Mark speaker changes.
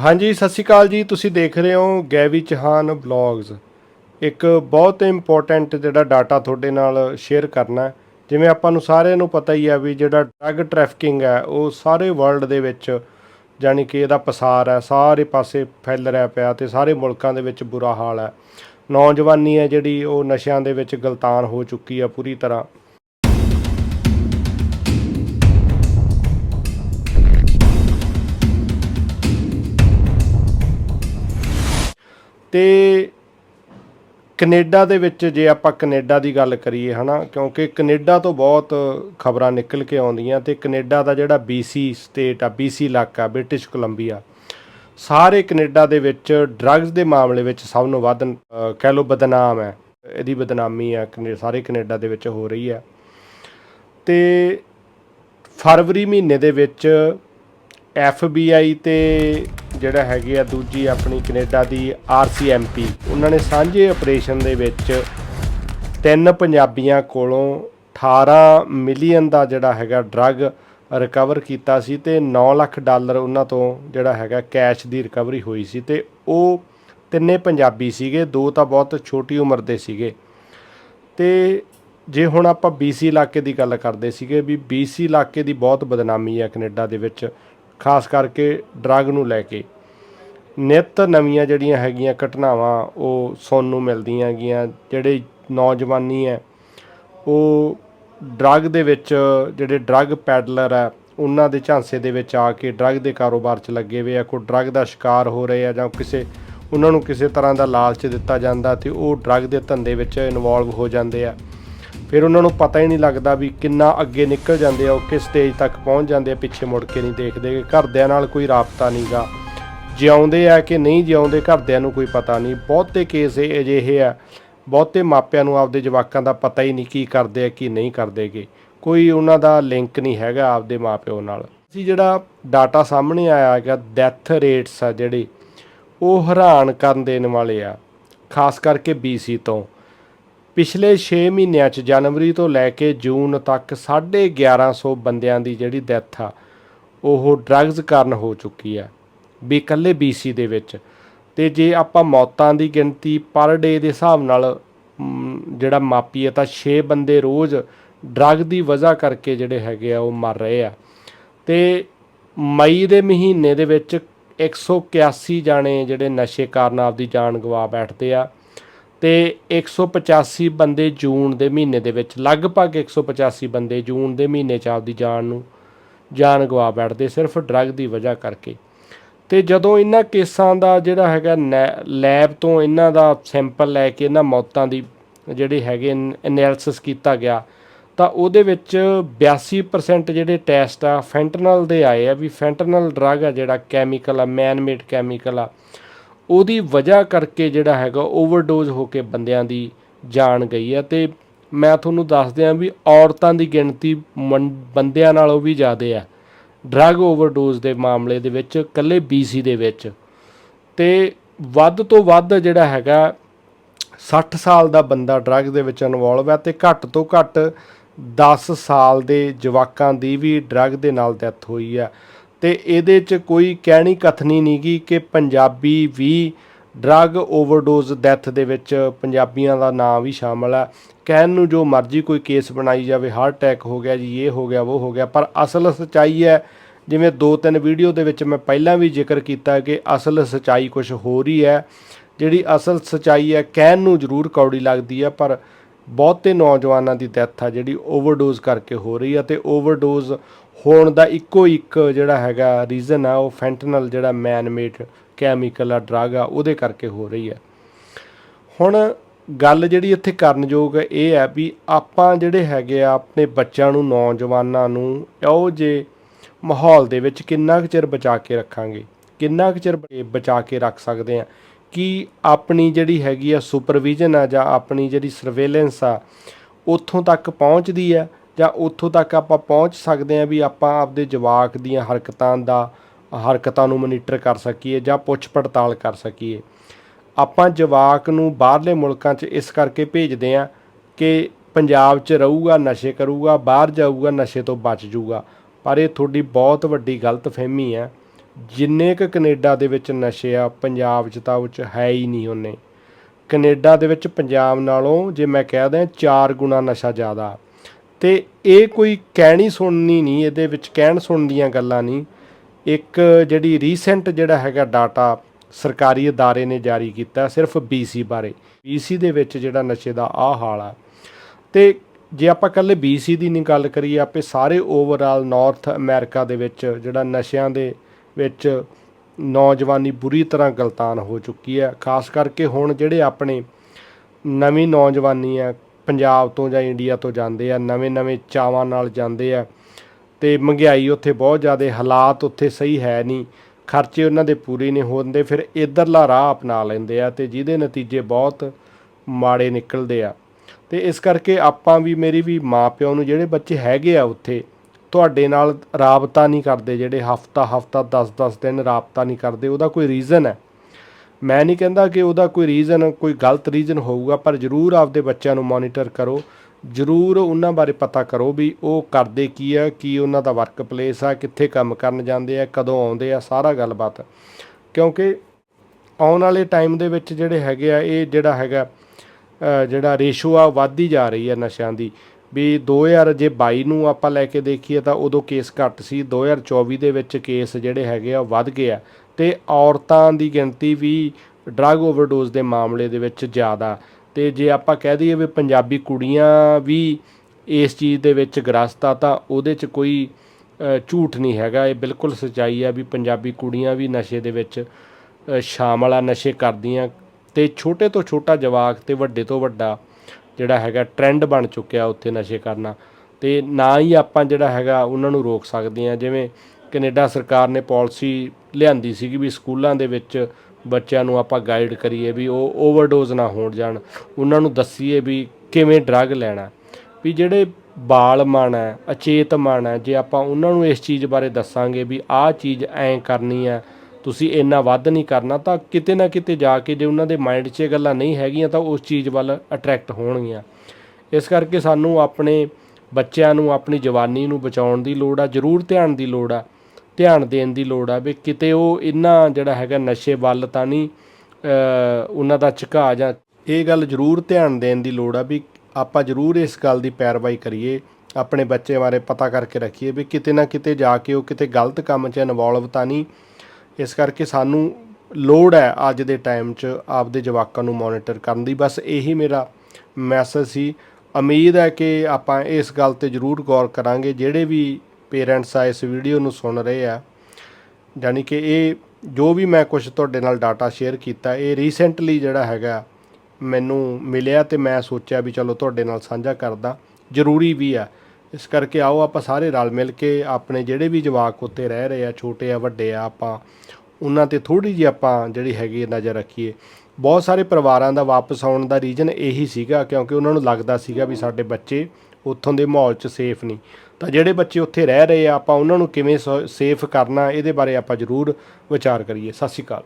Speaker 1: ਹਾਂਜੀ, ਸਤਿ ਸ਼੍ਰੀ ਅਕਾਲ ਜੀ। ਤੁਸੀਂ ਦੇਖ ਰਹੇ ਹੋ ਗੈਵੀ ਚਹਾਨ ਵਲੌਗਸ ਇੱਕ ਬਹੁਤ ਇੰਪੋਰਟੈਂਟ ਜਿਹੜਾ ਡਾਟਾ ਤੁਹਾਡੇ ਨਾਲ ਸ਼ੇਅਰ ਕਰਨਾ ਜਿਵੇਂ ਆਪਾਂ ਨੂੰ ਸਾਰਿਆਂ ਨੂੰ ਪਤਾ ਹੀ ਆ ਵੀ ਜਿਹੜਾ ਡਰੱਗ ਟ੍ਰੈਫਿਕਿੰਗ ਹੈ, ਉਹ ਸਾਰੇ ਵਰਲਡ ਦੇ ਵਿੱਚ ਜਾਣੀ ਕਿ ਇਹਦਾ ਪਸਾਰ ਹੈ। ਸਾਰੇ ਪਾਸੇ ਫੈਲ ਰਿਹਾ ਪਿਆ ਤੇ ਸਾਰੇ ਮੁਲਕਾਂ ਦੇ ਵਿੱਚ ਬੁਰਾ ਹਾਲ ਹੈ। ਨੌਜਵਾਨੀ ਹੈ ਜਿਹੜੀ, ਉਹ ਨਸ਼ਿਆਂ ਦੇ ਵਿੱਚ ਗਲਤਾਨ ਹੋ ਚੁੱਕੀ ਆ ਪੂਰੀ ਤਰ੍ਹਾਂ। ਤੇ ਕੈਨੇਡਾ ਦੇ ਵਿੱਚ ਜੇ ਆਪਾਂ ਕੈਨੇਡਾ ਦੀ ਗੱਲ ਕਰੀਏ ਹਨਾ, ਕਿਉਂਕਿ ਕੈਨੇਡਾ ਤੋਂ ਬਹੁਤ ਖਬਰਾਂ ਨਿਕਲ ਕੇ ਆਉਂਦੀਆਂ ਤੇ ਕੈਨੇਡਾ ਦਾ ਜਿਹੜਾ BC ਸਟੇਟ ਆ BC ਇਲਾਕਾ ਬ੍ਰਿਟਿਸ਼ ਕੋਲੰਬੀਆ ਸਾਰੇ ਕੈਨੇਡਾ ਦੇ ਵਿੱਚ ਡਰੱਗਸ ਦੇ ਮਾਮਲੇ ਵਿੱਚ ਸਭ ਨੂੰ ਵੱਧ ਕਹਿ ਲਓ ਬਦਨਾਮ ਹੈ, ਇਹਦੀ ਬਦਨਾਮੀ ਆ, ਕਨੇ- ਸਾਰੇ ਕੈਨੇਡਾ ਦੇ ਵਿੱਚ ਹੋ ਰਹੀ ਹੈ। ਤੇ ਫਰਵਰੀ ਮਹੀਨੇ ਦੇ ਵਿੱਚ FBI ਤੇ ਜਿਹੜਾ ਹੈਗੇ ਆ ਦੂਜੀ ਆਪਣੀ ਕੈਨੇਡਾ ਦੀ RCMP ਉਹਨਾਂ ਨੇ ਸਾਂਝੇ ਆਪਰੇਸ਼ਨ ਦੇ ਵਿੱਚ ਤਿੰਨ ਪੰਜਾਬੀਆਂ ਕੋਲੋਂ 18 ਮਿਲੀਅਨ ਦਾ ਜਿਹੜਾ ਹੈਗਾ ਡਰੱਗ ਰਿਕਵਰ ਕੀਤਾ ਸੀ ਤੇ 9 ਲੱਖ ਡਾਲਰ ਉਹਨਾਂ ਤੋਂ ਜਿਹੜਾ ਹੈਗਾ ਕੈਸ਼ ਦੀ ਰਿਕਵਰੀ ਹੋਈ ਸੀ ਤੇ ਉਹ ਤਿੰਨੇ ਪੰਜਾਬੀ ਸੀਗੇ, ਦੋ ਤਾਂ ਬਹੁਤ ਛੋਟੀ ਉਮਰ ਦੇ ਸੀਗੇ। ਤੇ ਜੇ ਹੁਣ ਆਪਾਂ BC ਇਲਾਕੇ ਦੀ ਗੱਲ ਕਰਦੇ ਸੀਗੇ ਵੀ BC ਇਲਾਕੇ ਦੀ ਬਹੁਤ ਬਦਨਾਮੀ ਹੈ ਕੈਨੇਡਾ ਦੇ ਵਿੱਚ ਖਾਸ ਕਰਕੇ ਡਰੱਗ ਨੂੰ ਲੈ ਕੇ। ਨਿਤ ਨਵੀਆਂ ਜਿਹੜੀਆਂ ਹੈਗੀਆਂ ਘਟਨਾਵਾਂ, ਉਹ ਸੁਣਨ ਨੂੰ ਮਿਲਦੀਆਂ ਹੈਗੀਆਂ ਜਿਹੜੇ ਨੌਜਵਾਨੀ ਹੈ, ਉਹ ਡਰੱਗ ਦੇ ਵਿੱਚ, ਜਿਹੜੇ ਡਰੱਗ ਪੈਡਲਰ ਹੈ, ਉਹਨਾਂ ਦੇ ਝਾਂਸੇ ਦੇ ਵਿੱਚ ਆ ਕੇ ਡਰੱਗ ਦੇ ਕਾਰੋਬਾਰ 'ਚ ਲੱਗੇ ਹੋਏ ਆ। ਕੋਈ ਡਰੱਗ ਦਾ ਸ਼ਿਕਾਰ ਹੋ ਰਹੇ ਆ ਜਾਂ ਕਿਸੇ, ਉਹਨਾਂ ਨੂੰ ਕਿਸੇ ਤਰ੍ਹਾਂ ਦਾ ਲਾਲਚ ਦਿੱਤਾ ਜਾਂਦਾ ਤੇ ਉਹ ਡਰੱਗ ਦੇ ਧੰਦੇ ਵਿੱਚ ਇਨਵੋਲਵ ਹੋ ਜਾਂਦੇ ਆ। ਫਿਰ ਉਹਨਾਂ ਨੂੰ ਪਤਾ ਹੀ ਨਹੀਂ ਲੱਗਦਾ ਵੀ ਕਿੰਨਾ ਅੱਗੇ ਨਿਕਲ ਜਾਂਦੇ ਆ ਉਹ ਕਿਸ ਸਟੇਜ ਤੱਕ ਪਹੁੰਚ ਜਾਂਦੇ ਆ, ਪਿੱਛੇ ਮੁੜ ਕੇ ਨਹੀਂ ਦੇਖਦੇ ਕਿ ਘਰਦਿਆਂ ਨਾਲ ਕੋਈ ਰਾਬਤਾ ਨਹੀਂਗਾ। ਜਿਉਂਦੇ ਆ ਕਿ ਨਹੀਂ ਜਿਉਂਦੇ, ਘਰਦਿਆਂ ਨੂੰ ਕੋਈ ਪਤਾ ਨਹੀਂ। ਬਹੁਤੇ ਕੇਸ ਅਜਿਹੇ ਆ, ਬਹੁਤੇ ਮਾਪਿਆਂ ਨੂੰ ਆਪਦੇ ਜਵਾਕਾਂ ਦਾ ਪਤਾ ਹੀ ਨਹੀਂ ਕੀ ਕਰਦੇ ਆ, ਕੀ ਨਹੀਂ ਕਰਦੇਗੇ ਕੋਈ ਉਹਨਾਂ ਦਾ ਲਿੰਕ ਨਹੀਂ ਹੈਗਾ ਆਪਦੇ ਮਾਪਿਓ ਨਾਲ। ਅਸੀਂ ਜਿਹੜਾ ਡਾਟਾ ਸਾਹਮਣੇ ਆਇਆ ਹੈਗਾ ਡੈਥ ਰੇਟਸ ਆ ਜਿਹੜੇ, ਉਹ ਹੈਰਾਨ ਕਰਨ ਦੇਣ ਵਾਲੇ ਆ, ਖਾਸ ਕਰਕੇ BC ਤੋਂ। ਪਿਛਲੇ 6 ਮਹੀਨਿਆਂ 'ਚ ਜਨਵਰੀ ਤੋਂ ਲੈ ਕੇ ਜੂਨ ਤੱਕ 1150 ਬੰਦਿਆਂ ਦੀ ਜਿਹੜੀ ਡੈਥ ਆ, ਉਹ ਡਰੱਗਸ ਕਾਰਨ ਹੋ ਚੁੱਕੀ ਆ, ਵੀ ਇਕੱਲੇ BC ਦੇ ਵਿੱਚ। ਤੇ ਜੇ ਆਪਾਂ ਮੌਤਾਂ ਦੀ ਗਿਣਤੀ ਪਰ ਡੇ ਦੇ ਹਿਸਾਬ ਨਾਲ ਜਿਹੜਾ ਮਾਪੀਏ ਤਾਂ 6 ਬੰਦੇ ਰੋਜ਼ ਡਰੱਗ ਦੀ ਵਜ੍ਹਾ ਕਰਕੇ ਜਿਹੜੇ ਹੈਗੇ ਆ, ਉਹ ਮਰ ਰਹੇ ਆ। ਤੇ ਮਈ ਦੇ ਮਹੀਨੇ ਦੇ ਵਿੱਚ 181 ਜਾਣੇ ਜਿਹੜੇ ਨਸ਼ੇ ਕਾਰਨ ਆਪਦੀ ਜਾਨ ਗਵਾ ਬੈਠਦੇ ਆ। ਤੇ 185 ਬੰਦੇ ਜੂਨ ਦੇ ਮਹੀਨੇ ਦੇ ਵਿੱਚ, ਲਗਭਗ 185 ਬੰਦੇ ਜੂਨ ਦੇ ਮਹੀਨੇ ਚ ਆਪਦੀ ਜਾਨ ਨੂੰ ਜਾਨ ਗਵਾ ਬੈਠਦੇ ਸਿਰਫ ਡਰੱਗ ਦੀ ਵਜ੍ਹਾ ਕਰਕੇ। ਤੇ ਜਦੋਂ ਇਹਨਾਂ ਕੇਸਾਂ ਦਾ ਜਿਹੜਾ ਹੈਗਾ ਲੈਬ ਤੋਂ ਇਹਨਾਂ ਦਾ ਸੈਂਪਲ ਲੈ ਕੇ ਇਹਨਾਂ ਮੌਤਾਂ ਦੀ ਜਿਹੜੇ ਹੈਗੇ ਐਨਾਲਿਸਿਸ ਕੀਤਾ ਗਿਆ, ਤਾਂ ਉਹਦੇ ਵਿੱਚ 82% ਜਿਹੜੇ ਟੈਸਟ ਆ, ਫੈਂਟਨਲ ਦੇ ਆਏ ਆ ਵੀ ਫੈਂਟਨਲ ਡਰੱਗ ਆ ਜਿਹੜਾ ਕੈਮੀਕਲ ਆ ਮੈਨ ਮੇਡ ਕੈਮੀਕਲ ਆ। ਉਹਦੀ ਵਜ੍ਹਾ ਕਰਕੇ ਜਿਹੜਾ ਹੈਗਾ ਓਵਰਡੋਜ਼ ਹੋ ਕੇ ਬੰਦਿਆਂ ਦੀ ਜਾਨ ਗਈ ਹੈ ਤੇ ਮੈਂ ਤੁਹਾਨੂੰ ਦੱਸ ਦਿਆਂ ਵੀ ਔਰਤਾਂ ਦੀ ਗਿਣਤੀ ਮੰ- ਬੰਦਿਆਂ ਨਾਲੋਂ ਵੀ ਜ਼ਿਆਦਾ ਹੈ। ਡਰੱਗ ਓਵਰਡੋਜ਼ ਦੇ ਮਾਮਲੇ ਦੇ ਵਿੱਚ, ਇਕੱਲੇ BC ਦੇ ਵਿੱਚ। ਤੇ ਵੱਧ ਤੋਂ ਵੱਧ ਜਿਹੜਾ ਹੈਗਾ 60 ਸਾਲ ਦਾ ਬੰਦਾ ਡਰੱਗ ਦੇ ਵਿੱਚ ਇਨਵੋਲਵ ਹੈ ਤੇ ਘੱਟ ਤੋਂ ਘੱਟ 10 ਸਾਲ ਦੇ ਜਵਾਕਾਂ ਦੀ ਵੀ ਡਰੱਗ ਦੇ ਨਾਲ ਡੈਥ ਹੋਈ ਹੈ। ਤੇ ਇਹਦੇ 'ਚ ਕੋਈ ਕਹਿਣੀ ਕਥਨੀ ਨਹੀਂ ਗੀ ਕਿ ਪੰਜਾਬੀ ਵੀ ਡਰੱਗ ਓਵਰਡੋਜ਼ ਡੈਥ ਦੇ ਵਿੱਚ ਪੰਜਾਬੀਆਂ ਦਾ ਨਾਮ ਵੀ ਸ਼ਾਮਲ ਹੈ ਕਹਿਣ ਨੂੰ ਜੋ ਮਰਜ਼ੀ ਕੋਈ ਕੇਸ ਬਣਾਈ ਜਾਵੇ ਹਾਰਟ ਅਟੈਕ ਹੋ ਗਿਆ ਜੀ, ਇਹ ਹੋ ਗਿਆ, ਉਹ ਹੋ ਗਿਆ, ਪਰ ਅਸਲ ਸਚਾਈ ਹੈ, ਜਿਵੇਂ ਦੋ ਤਿੰਨ ਵੀਡੀਓ ਦੇ ਵਿੱਚ ਮੈਂ ਪਹਿਲਾਂ ਵੀ ਜ਼ਿਕਰ ਕੀਤਾ ਕਿ ਅਸਲ ਸਚਾਈ ਕੁਝ ਹੋਰ ਹੀ ਹੈ। ਜਿਹੜੀ ਅਸਲ ਸਚਾਈ ਹੈ, ਕਹਿਣ ਨੂੰ ਜ਼ਰੂਰ ਕੌੜੀ ਲੱਗਦੀ ਹੈ ਪਰ ਬਹੁਤੇ ਨੌਜਵਾਨਾਂ ਦੀ ਡੈਥ ਆ ਜਿਹੜੀ ਓਵਰਡੋਜ਼ ਕਰਕੇ ਹੋ ਰਹੀ ਆ ਤੇ ਓਵਰਡੋਜ਼ ਹੋਣ ਦਾ ਇੱਕੋ ਇੱਕ ਜਿਹੜਾ ਹੈਗਾ ਰੀਜ਼ਨ ਆ, ਉਹ ਫੈਂਟਨਲ ਜਿਹੜਾ ਮੈਨ ਮੇਡ ਕੈਮੀਕਲ ਆ ਡਰੱਗ ਆ, ਉਹਦੇ ਕਰਕੇ ਹੋ ਰਹੀ ਆ। ਹੁਣ ਗੱਲ ਜਿਹੜੀ ਇੱਥੇ ਕਰਨਯੋਗ ਇਹ ਹੈ ਵੀ ਆਪਾਂ ਜਿਹੜੇ ਹੈਗੇ ਆ, ਆਪਣੇ ਬੱਚਿਆਂ ਨੂੰ, ਨੌਜਵਾਨਾਂ ਨੂੰ, ਉਹ ਜੇ ਮਾਹੌਲ ਦੇ ਵਿੱਚ ਕਿੰਨਾ ਕੁ ਚਿਰ ਬਚਾ ਕੇ ਰੱਖਾਂਗੇ, ਕਿੰਨਾ ਕੁ ਚਿਰ ਬਚਾ ਕੇ ਰੱਖ ਸਕਦੇ ਆ, ਕਿ ਆਪਣੀ ਜਿਹੜੀ ਹੈਗੀ ਆ ਸੁਪਰਵਿਜ਼ਨ ਆ ਜਾਂ ਆਪਣੀ ਜਿਹੜੀ ਸਰਵੇਲੈਂਸ ਆ, ਉੱਥੋਂ ਤੱਕ ਪਹੁੰਚਦੀ ਆ ਜਾਂ ਉੱਥੋਂ ਤੱਕ ਆਪਾਂ ਪਹੁੰਚ ਸਕਦੇ ਹਾਂ ਵੀ ਆਪਾਂ ਆਪਦੇ ਜਵਾਕ ਦੀਆਂ ਹਰਕਤਾਂ ਦਾ, ਹਰਕਤਾਂ ਨੂੰ ਮੋਨੀਟਰ ਕਰ ਸਕੀਏ ਜਾਂ ਪੁੱਛ ਪੜਤਾਲ ਕਰ ਸਕੀਏ। ਆਪਾਂ ਜਵਾਕ ਨੂੰ ਬਾਹਰਲੇ ਮੁਲਕਾਂ 'ਚ ਇਸ ਕਰਕੇ ਭੇਜਦੇ ਆ ਕਿ ਪੰਜਾਬ 'ਚ ਰਹੂਗਾ, ਨਸ਼ੇ ਕਰੂਗਾ, ਬਾਹਰ ਜਾਊਗਾ, ਨਸ਼ੇ ਤੋਂ ਬਚ ਜਾਊਗਾ। ਪਰ ਇਹ ਤੁਹਾਡੀ ਬਹੁਤ ਵੱਡੀ ਗਲਤਫਹਿਮੀ ਹੈ। ਜਿੰਨੇ ਕ ਕੈਨੇਡਾ ਦੇ ਵਿੱਚ ਨਸ਼ੇ ਆ, ਪੰਜਾਬ 'ਚ ਤਾਂ ਉਹ 'ਚ ਹੈ ਹੀ ਨਹੀਂ ਉਹਨੇ। ਕੈਨੇਡਾ ਦੇ ਵਿੱਚ ਪੰਜਾਬ ਨਾਲੋਂ ਜੇ ਮੈਂ ਕਹਿ ਦਿਆਂ 4 ਗੁਣਾ ਨਸ਼ਾ ਜ਼ਿਆਦਾ। ਤੇ ਇਹ ਕੋਈ ਕਹਿਣੀ ਸੁਣਨੀ ਨਹੀਂ, ਇਹਦੇ ਵਿੱਚ ਕਹਿਣ ਸੁਣਨ ਦੀਆਂ ਗੱਲਾਂ ਨਹੀਂ। ਇੱਕ ਜਿਹੜੀ ਰੀਸੈਂਟ ਜਿਹੜਾ ਹੈਗਾ ਡਾਟਾ ਸਰਕਾਰੀ ਅਦਾਰੇ ਨੇ ਜਾਰੀ ਕੀਤਾ, ਸਿਰਫ BC ਬਾਰੇ। BC ਦੇ ਵਿੱਚ ਜਿਹੜਾ ਨਸ਼ੇ ਦਾ ਆ ਹਾਲ ਆ। ਤੇ ਜੇ ਆਪਾਂ ਕੱਲੇ BC ਦੀ ਨਹੀਂ ਗੱਲ ਕਰੀਏ, ਆਪੇ ਸਾਰੇ ਓਵਰਆਲ ਨਾਰਥ ਅਮਰੀਕਾ ਦੇ ਵਿੱਚ ਜਿਹੜਾ ਨਸ਼ਿਆਂ ਦੇ ਵਿੱਚ ਨੌਜਵਾਨੀ ਬੁਰੀ ਤਰ੍ਹਾਂ ਗਲਤਾਨ ਹੋ ਚੁੱਕੀ ਹੈ। ਖਾਸ ਕਰਕੇ ਹੁਣ ਜਿਹੜੇ ਆਪਣੇ ਨਵੀਂ ਨੌਜਵਾਨੀ ਆ ਪੰਜਾਬ ਤੋਂ ਜਾਂ ਇੰਡੀਆ ਤੋਂ ਜਾਂਦੇ ਆ ਨਵੇਂ-ਨਵੇਂ ਚਾਵਾਂ ਨਾਲ ਜਾਂਦੇ ਆ। ਤੇ ਮਹਿੰਗਾਈ ਉੱਥੇ ਬਹੁਤ ਜ਼ਿਆਦਾ, ਹਾਲਾਤ ਉੱਥੇ ਸਹੀ ਹੈ ਨਹੀਂ। ਖਰਚੇ ਉਹਨਾਂ ਦੇ ਪੂਰੇ ਨਹੀਂ ਹੁੰਦੇ, ਫਿਰ ਇਧਰਲਾ ਰਾਹ ਅਪਣਾ ਲੈਂਦੇ ਆ ਤੇ ਜਿਹਦੇ ਨਤੀਜੇ ਬਹੁਤ ਮਾੜੇ ਨਿਕਲਦੇ ਆ। ਤੇ ਇਸ ਕਰਕੇ ਆਪਾਂ ਵੀ, ਮੇਰੀ ਵੀ ਮਾਪਿਆਂ ਨੂੰ ਜਿਹੜੇ ਬੱਚੇ ਹੈਗੇ ਆ ਉੱਥੇ, ਤੁਹਾਡੇ ਨਾਲ ਰਾਬਤਾ ਨਹੀਂ ਕਰਦੇ ਜਿਹੜੇ ਹਫਤਾ ਹਫਤਾ 10-10 ਦਿਨ ਰਾਬਤਾ ਨਹੀਂ ਕਰਦੇ, ਉਹਦਾ ਕੋਈ ਰੀਜ਼ਨ ਹੈ? ਮੈਂ ਨਹੀਂ ਕਹਿੰਦਾ ਕਿ ਉਹਦਾ ਕੋਈ ਰੀਜ਼ਨ ਕੋਈ ਗਲਤ ਰੀਜ਼ਨ ਹੋਊਗਾ, ਪਰ ਜ਼ਰੂਰ ਆਪਦੇ ਬੱਚਿਆਂ ਨੂੰ ਮੋਨੀਟਰ ਕਰੋ। ਜ਼ਰੂਰ ਉਹਨਾਂ ਬਾਰੇ ਪਤਾ ਕਰੋ ਵੀ ਉਹ ਕਰਦੇ ਕੀ ਆ, ਕੀ ਉਹਨਾਂ ਦਾ ਵਰਕ ਪਲੇਸ ਆ, ਕਿੱਥੇ ਕੰਮ ਕਰਨ ਜਾਂਦੇ ਆ, ਕਦੋਂ ਆਉਂਦੇ ਆ, ਸਾਰਾ ਗੱਲਬਾਤ। ਕਿਉਂਕਿ ਆਉਣ ਵਾਲੇ ਟਾਈਮ ਦੇ ਵਿੱਚ ਜਿਹੜੇ ਹੈਗੇ ਆ, ਇਹ ਜਿਹੜਾ ਹੈਗਾ ਜਿਹੜਾ ਰੇਸ਼ੋ ਆ ਵੱਧਦੀ ਜਾ ਰਹੀ ਹੈ ਨਸ਼ਿਆਂ ਦੀ। ਵੀ 2000 ਜੇ 22 ਨੂੰ ਆਪਾਂ ਲੈ ਕੇ ਦੇਖੀਏ ਤਾਂ ਉਦੋਂ ਕੇਸ ਘੱਟ ਸੀ। 2024 ਦੇ ਵਿੱਚ ਕੇਸ ਜਿਹੜੇ ਹੈਗੇ ਆ ਵੱਧ ਗਏ ਆ। ਤੇ ਔਰਤਾਂ ਦੀ ਗਿਣਤੀ ਵੀ ਡਰੱਗ ਓਵਰਡੋਜ਼ ਦੇ ਮਾਮਲੇ ਦੇ ਵਿੱਚ ਜ਼ਿਆਦਾ। ਤੇ ਜੇ ਆਪਾਂ ਕਹਿ ਦਈਏ ਵੀ ਪੰਜਾਬੀ ਕੁੜੀਆਂ ਵੀ ਇਸ ਚੀਜ਼ ਦੇ ਵਿੱਚ ਗ੍ਰਸਤ ਆ ਤਾਂ ਉਹਦੇ 'ਚ ਕੋਈ ਝੂਠ ਨਹੀਂ ਹੈਗਾ। ਇਹ ਬਿਲਕੁਲ ਸੱਚਾਈ ਆ ਵੀ ਪੰਜਾਬੀ ਕੁੜੀਆਂ ਵੀ ਨਸ਼ੇ ਦੇ ਵਿੱਚ ਅ, ਸ਼ਾਮਲ ਆ ਨਸ਼ੇ ਕਰਦੀਆਂ। ਤੇ ਛੋਟੇ ਤੋਂ ਛੋਟਾ ਜਵਾਕ ਤੇ ਵੱਡੇ ਤੋਂ ਵੱਡਾ ਜਿਹੜਾ ਹੈਗਾ ਟ੍ਰੈਂਡ ਬਣ ਚੁੱਕਿਆ ਉੱਥੇ ਨਸ਼ੇ ਕਰਨਾ। ਤੇ ਨਾ ਹੀ ਆਪਾਂ ਜਿਹੜਾ ਹੈਗਾ ਉਹਨਾਂ ਨੂੰ ਰੋਕ ਸਕਦੇ ਆ ਜਿਵੇਂ ਕੈਨੇਡਾ ਸਰਕਾਰ ਨੇ ਪਾਲਿਸੀ ਲਿਆਂਦੀ ਸੀਗੀ ਵੀ ਸਕੂਲਾਂ ਦੇ ਵਿੱਚ ਬੱਚਿਆਂ ਨੂੰ ਆਪਾਂ ਗਾਈਡ ਕਰੀਏ ਵੀ ਉਹ ਓਵਰਡੋਜ਼ ਨਾ ਹੋਣ ਜਾਣ। ਉਹਨਾਂ ਨੂੰ ਦੱਸੀਏ ਵੀ ਕਿਵੇਂ ਡਰੱਗ ਲੈਣਾ। ਵੀ ਜਿਹੜੇ ਬਾਲ ਮਨ ਹੈ ਅਚੇਤ ਮਨ ਹੈ, ਜੇ ਆਪਾਂ ਉਹਨਾਂ ਨੂੰ ਇਸ ਚੀਜ਼ ਬਾਰੇ ਦੱਸਾਂਗੇ ਵੀ ਆਹ ਚੀਜ਼ ਐਂ ਕਰਨੀ ਹੈ, ਤੁਸੀਂ ਇੰਨਾ ਵੱਧ ਨਹੀਂ ਕਰਨਾ, ਤਾਂ ਕਿਤੇ ਨਾ ਕਿਤੇ ਜਾ ਕੇ ਜੇ ਉਹਨਾਂ ਦੇ ਮਾਈਂਡ 'ਚ ਇਹ ਗੱਲਾਂ ਨਹੀਂ ਹੈਗੀਆਂ, ਤਾਂ ਉਸ ਚੀਜ਼ ਵੱਲ ਅਟਰੈਕਟ ਹੋਣਗੀਆਂ। ਇਸ ਕਰਕੇ ਸਾਨੂੰ ਆਪਣੇ ਬੱਚਿਆਂ ਨੂੰ, ਆਪਣੀ ਜਵਾਨੀ ਨੂੰ ਬਚਾਉਣ ਦੀ ਲੋੜ ਆ, ਜ਼ਰੂਰ ਧਿਆਨ ਦੀ ਲੋੜ ਆ। ਧਿਆਨ ਦੇਣ ਦੀ ਲੋੜ ਆ ਵੀ ਕਿਤੇ ਉਹ ਇਹਨਾਂ ਜਿਹੜਾ ਹੈਗਾ ਨਸ਼ੇ ਵੱਲ ਤਾਂ ਨਹੀਂ ਉਹਨਾਂ ਦਾ ਝੁਕਾਅ ਜਾਂ ਇਹ ਗੱਲ ਜ਼ਰੂਰ ਧਿਆਨ ਦੇਣ ਦੀ ਲੋੜ ਆ ਵੀ ਆਪਾਂ ਜ਼ਰੂਰ ਇਸ ਗੱਲ ਦੀ ਪੈਰਵਾਈ ਕਰੀਏ, ਆਪਣੇ ਬੱਚੇ ਬਾਰੇ ਪਤਾ ਕਰਕੇ ਰੱਖੀਏ ਵੀ ਕਿਤੇ ਨਾ ਕਿਤੇ ਜਾ ਕੇ ਉਹ ਕਿਤੇ ਗਲਤ ਕੰਮ 'ਚ ਇਨਵੋਲਵ ਤਾਂ ਨਹੀਂ। ਇਸ ਕਰਕੇ ਸਾਨੂੰ ਲੋੜ ਹੈ ਅੱਜ ਦੇ ਟਾਈਮ 'ਚ ਆਪਦੇ ਜਵਾਕਾਂ ਨੂੰ ਮੋਨੀਟਰ ਕਰਨ ਦੀ। ਬਸ ਇਹੀ ਮੇਰਾ ਮੈਸੇਜ ਸੀ। ਉਮੀਦ ਹੈ ਕਿ ਆਪਾਂ ਇਸ ਗੱਲ ਤੇ ਜ਼ਰੂਰ ਗੌਰ ਕਰਾਂਗੇ। ਜਿਹੜੇ ਵੀ ਪੇਰੈਂਟਸ ਆ ਇਸ ਵੀਡੀਓ ਨੂੰ ਸੁਣ ਰਹੇ ਆ। ਯਾਨੀ ਕਿ ਇਹ ਜੋ ਵੀ ਮੈਂ ਕੁਝ ਤੁਹਾਡੇ ਨਾਲ ਡਾਟਾ ਸ਼ੇਅਰ ਕੀਤਾ, ਇਹ ਰੀਸੈਂਟਲੀ ਜਿਹੜਾ ਹੈਗਾ, ਮੈਨੂੰ ਮਿਲਿਆ ਤੇ ਮੈਂ ਸੋਚਿਆ ਵੀ ਚਲੋ ਤੁਹਾਡੇ ਨਾਲ ਸਾਂਝਾ ਕਰਦਾ। ਜ਼ਰੂਰੀ ਵੀ ਆ। ਇਸ ਕਰਕੇ ਆਓ, ਆਪਾਂ ਸਾਰੇ ਰਲ ਮਿਲ ਕੇ ਆਪਣੇ ਜਿਹੜੇ ਵੀ ਜਵਾਕ ਉੱਤੇ ਰਹਿ ਰਹੇ ਆ, ਛੋਟੇ ਆ, ਵੱਡੇ ਆ, ਆਪਾਂ ਉਹਨਾਂ ਤੇ ਥੋੜੀ ਜਿਹੀ ਆਪਾਂ ਜਿਹੜੀ ਹੈਗੀ ਨਜ਼ਰ ਰੱਖੀਏ। ਬਹੁਤ ਸਾਰੇ ਪਰਿਵਾਰਾਂ ਦਾ ਵਾਪਸ ਆਉਣ ਦਾ ਰੀਜਨ ਇਹੀ ਸੀਗਾ, ਕਿਉਂਕਿ ਉਹਨਾਂ ਨੂੰ ਲੱਗਦਾ ਸੀਗਾ ਵੀ ਸਾਡੇ ਬੱਚੇ ਉੱਥੋਂ ਦੇ ਮਾਹੌਲ 'ਚ ਸੇਫ ਨਹੀਂ। ਤਾਂ ਜਿਹੜੇ ਬੱਚੇ ਉੱਥੇ ਰਹਿ ਰਹੇ ਆ, ਆਪਾਂ ਉਹਨਾਂ ਨੂੰ ਕਿਵੇਂ ਸੇਫ ਕਰਨਾ, ਇਹਦੇ ਬਾਰੇ ਆਪਾਂ ਜ਼ਰੂਰ ਵਿਚਾਰ ਕਰੀਏ। ਸਤਿ ਸ਼੍ਰੀ ਅਕਾਲ।